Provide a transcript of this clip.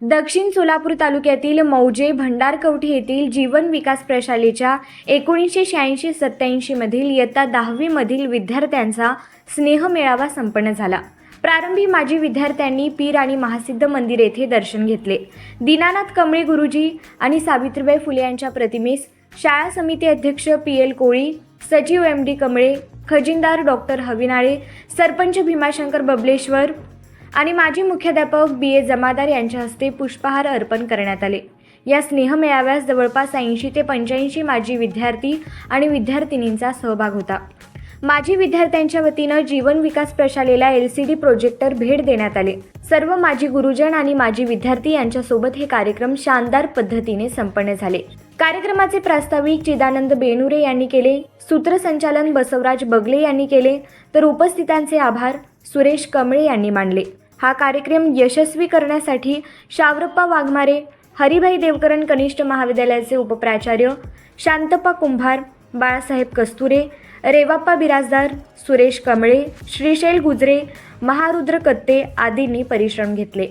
दक्षिण सोलापूर तालुक्यातील मौजे भंडारकवठी येथील जीवन विकास प्रशालेच्या एकोणीसशे शहाऐंशी सत्त्याऐंशीमधील इयत्ता दहावीमधील विद्यार्थ्यांचा स्नेह मेळावा संपन्न झाला. प्रारंभी माजी विद्यार्थ्यांनी पीर आणि महासिद्ध मंदिर येथे दर्शन घेतले. दीनानाथ कमळे गुरुजी आणि सावित्रीबाई फुले यांच्या प्रतिमेस शाळा समिती अध्यक्ष पी एल कोळी सचिव एम डी कमळे खजिनदार डॉक्टर हविनाळे सरपंच भीमाशंकर बबलेश्वर आणि माजी मुख्याध्यापक बी. ए. जमादार यांच्या हस्ते पुष्पहार अर्पण करण्यात आले. या स्नेहमेळाव्यास जवळपास ऐंशी ते पंच्याऐंशी माजी विद्यार्थी आणि विद्यार्थिनींचा सहभाग होता. माजी विद्यार्थ्यांच्या वतीनं जीवन विकास प्रशालेला एल सी डी प्रोजेक्टर भेट देण्यात आले. सर्व माजी गुरुजन आणि माजी विद्यार्थी यांच्यासोबत हे कार्यक्रम शानदार पद्धतीने संपन्न झाले. कार्यक्रमाचे प्रास्ताविक चिदानंद बेनुरे यांनी केले सूत्रसंचालन बसवराज बगले यांनी केले तर उपस्थितांचे आभार सुरेश कमळे यांनी मानले. हा कार्यक्रम यशस्वी करण्यासाठी शावरप्पा वाघमारे हरिभाई देवकरण कनिष्ठ महाविद्यालयाचे उपप्राचार्य शांतप्पा कुंभार बाळासाहेब कस्तुरे रेवाप्पा बिराजदार सुरेश कमळे श्रीशैल गुजरे महारुद्र कत्ते आदींनी परिश्रम घेतले.